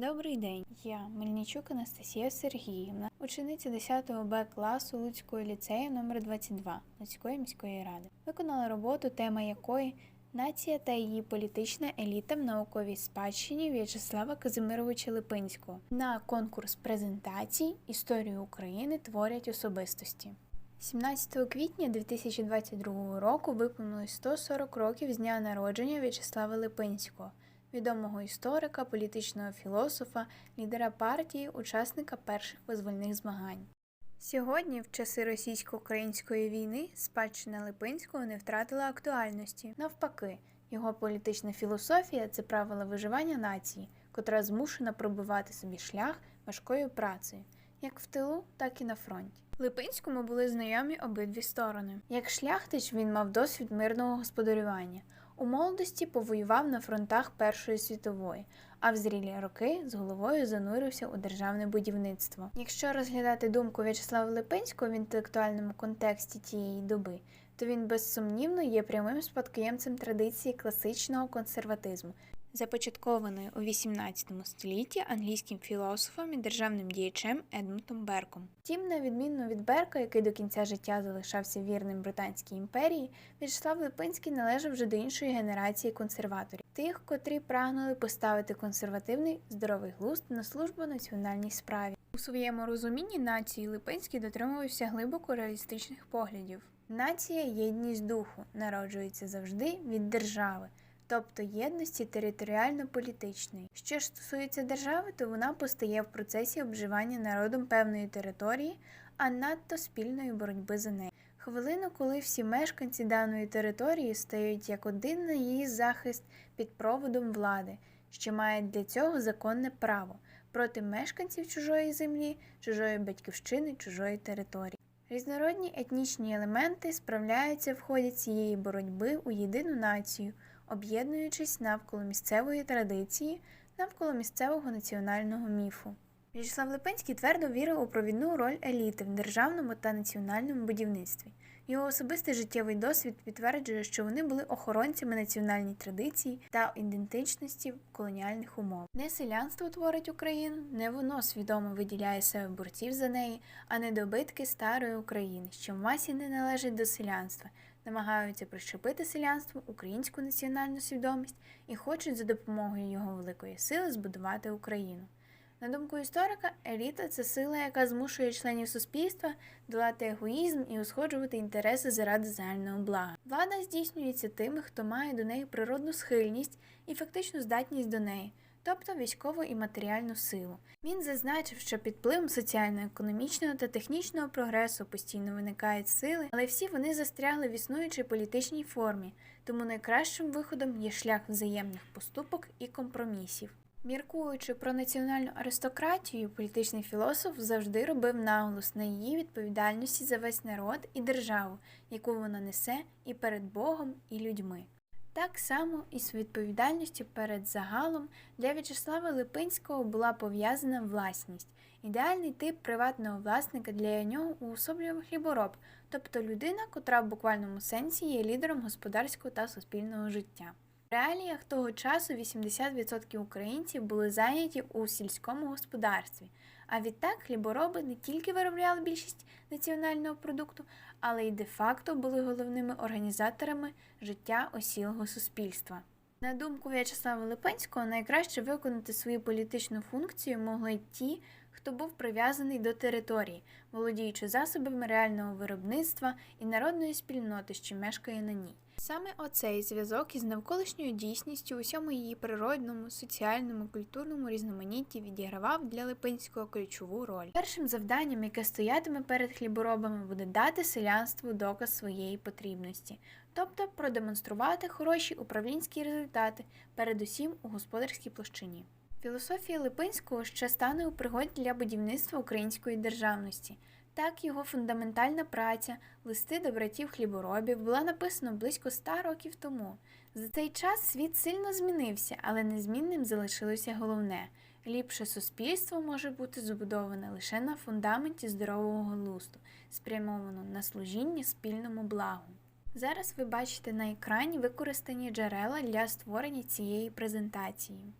Добрий день, я Мельничук Анастасія Сергіївна, учениця 10 Б класу Луцького ліцею номер 22 Луцької міської ради. Виконала роботу, тема якої нація та її політична еліта в науковій спадщині В'ячеслава Казимировича Липинського на конкурс презентацій Історію України творять особистості. 17 квітня 2022 року виповнилось 140 років з дня народження В'ячеслава Липинського, відомого історика, політичного філософа, лідера партії, учасника перших визвольних змагань. Сьогодні, в часи російсько-української війни, спадщина Липинського не втратила актуальності. Навпаки, його політична філософія це правила виживання нації, котра змушена пробивати собі шлях важкою працею, як в тилу, так і на фронті. Липинському були знайомі обидві сторони. Як шляхтич він мав досвід мирного господарювання. У молодості повоював на фронтах Першої світової, а в зрілі роки з головою занурився у державне будівництво. Якщо розглядати думку В'ячеслава Липинського в інтелектуальному контексті тієї доби, то він безсумнівно є прямим спадкоємцем традиції класичного консерватизму, започаткованої у XVIII столітті англійським філософом і державним діячем Едмунтом Берком. Втім, на відміну від Берка, який до кінця життя залишався вірним Британській імперії, В'ячеслав Липинський належав вже до іншої генерації консерваторів, тих, котрі прагнули поставити консервативний здоровий глузд на службу національній справі. У своєму розумінні нації Липинський дотримувався глибоко реалістичних поглядів. Нація єдність духу народжується завжди від держави тобто єдності територіально-політичної. Що ж стосується держави, то вона постає в процесі обживання народом певної території, а надто спільної боротьби за неї. Хвилину, коли всі мешканці даної території стають як один на її захист під проводом влади, що має для цього законне право проти мешканців чужої землі, чужої батьківщини, чужої території. Різнородні етнічні елементи справляються в ході цієї боротьби у єдину націю об'єднуючись навколо місцевої традиції, навколо місцевого національного міфу. В'ячеслав Липинський твердо вірив у провідну роль еліти в державному та національному будівництві. Його особистий життєвий досвід підтверджує, що вони були охоронцями національної традиції та ідентичності колоніальних умов. Не селянство творить Україну, не воно свідомо виділяє себе борців за неї, а недобитки старої України, що в масі не належать до селянства, намагаються прищепити селянству українську національну свідомість і хочуть за допомогою його великої сили збудувати Україну. На думку історика, еліта це сила, яка змушує членів суспільства долати егоїзм і усходжувати інтереси заради загального блага. Влада здійснюється тими, хто має до неї природну схильність і фактичну здатність до неї тобто військову і матеріальну силу. Він зазначив, що під впливом соціально-економічного та технічного прогресу постійно виникають сили, але всі вони застрягли в існуючій політичній формі, тому найкращим виходом є шлях взаємних поступок і компромісів. Міркуючи про національну аристократію, політичний філософ завжди робив наголос на її відповідальності за весь народ і державу, яку вона несе і перед Богом, і людьми. Так само із відповідальністю перед загалом для В'ячеслава Липинського була пов'язана власність, ідеальний тип приватного власника для нього уособлював хлібороб, тобто людина, котра в буквальному сенсі є лідером господарського та суспільного життя. В реаліях того часу 80% українців були зайняті у сільському господарстві, а відтак хлібороби не тільки виробляли більшість національного продукту, але й де-факто були головними організаторами життя осілого суспільства. На думку В'ячеслава Липенського, найкраще виконати свою політичну функцію могли ті, хто був прив'язаний до території, володіючи засобами реального виробництва і народної спільноти, що мешкає на ній. Саме оцей зв'язок із навколишньою дійсністю у всьому її природному, соціальному, культурному різноманітті відігравав для Липинського ключову роль. Першим завданням, яке стоятиме перед хліборобами, буде дати селянству доказ своєї потрібності, тобто продемонструвати хороші управлінські результати, передусім у господарській площині. Філософія Липинського ще стане у пригоді для будівництва української державності. Так, його фундаментальна праця, листи до братів хліборобів, була написана близько ста років тому. За цей час світ сильно змінився, але незмінним залишилося головне ліпше суспільство може бути збудоване лише на фундаменті здорового глузду, спрямовано на служіння спільному благу. Зараз ви бачите на екрані використані джерела для створення цієї презентації.